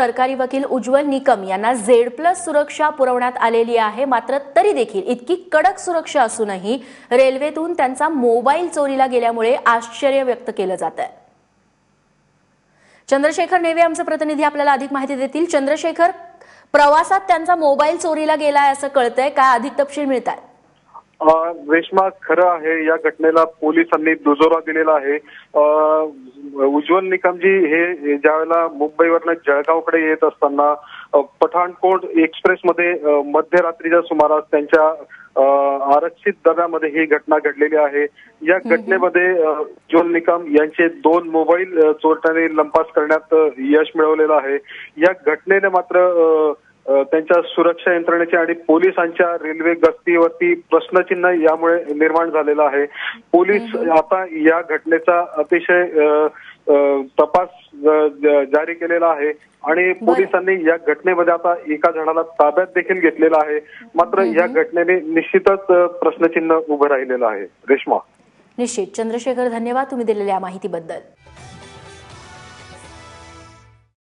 सरकारी वकील उज्ज्वल निकम यांना झेड प्लस सुरक्षा पुरवण्यात आलेली आहे. मात्र तरी देखील इतकी कडक सुरक्षा असूनही रेल्वेतून त्यांचा मोबाईल चोरीला गेल्यामुळे आश्चर्य व्यक्त केलं जात आहे चंद्रशेखर नेवे आमचे प्रतिनिधी आपल्याला अधिक माहिती देतील. चंद्रशेखर प्रवासात त्यांचा मोबाईल चोरीला गेलाय असं कळतंय. काय अधिक तपशील मिळत आहे रेश्मा खरं आहे या घटनेला पोलिसांनी दुजोरा दिलेला आहे. उज्ज्वल निकमजी हे ज्यावेळेला मुंबईवरनं जळगावकडे येत असताना पठाणकोट एक्सप्रेसमध्ये मध्यरात्रीच्या सुमारास त्यांच्या आरक्षित डब्यामध्ये ही घटना घडलेली आहे. या घटनेमध्ये उज्ज्वल निकम यांचे दोन मोबाईल चोरट्याने लंपास करण्यात यश मिळवलेलं आहे. या घटनेने मात्र त्यांच्या सुरक्षा यंत्रणेच्या आणि पोलिसांच्या रेल्वे गस्तीवरती प्रश्नचिन्ह यामुळे निर्माण झालेलं आहे. पोलीस आता या घटनेचा अतिशय तपास जारी केलेला आहे आणि पोलिसांनी या घटनेमध्ये आता एका जणाला ताब्यात देखील घेतलेला आहे. मात्र या घटनेने निश्चितच प्रश्नचिन्ह उभं राहिलेलं आहे. रेश्मा. निश्चित. चंद्रशेखर धन्यवाद तुम्ही दिलेल्या माहितीबद्दल.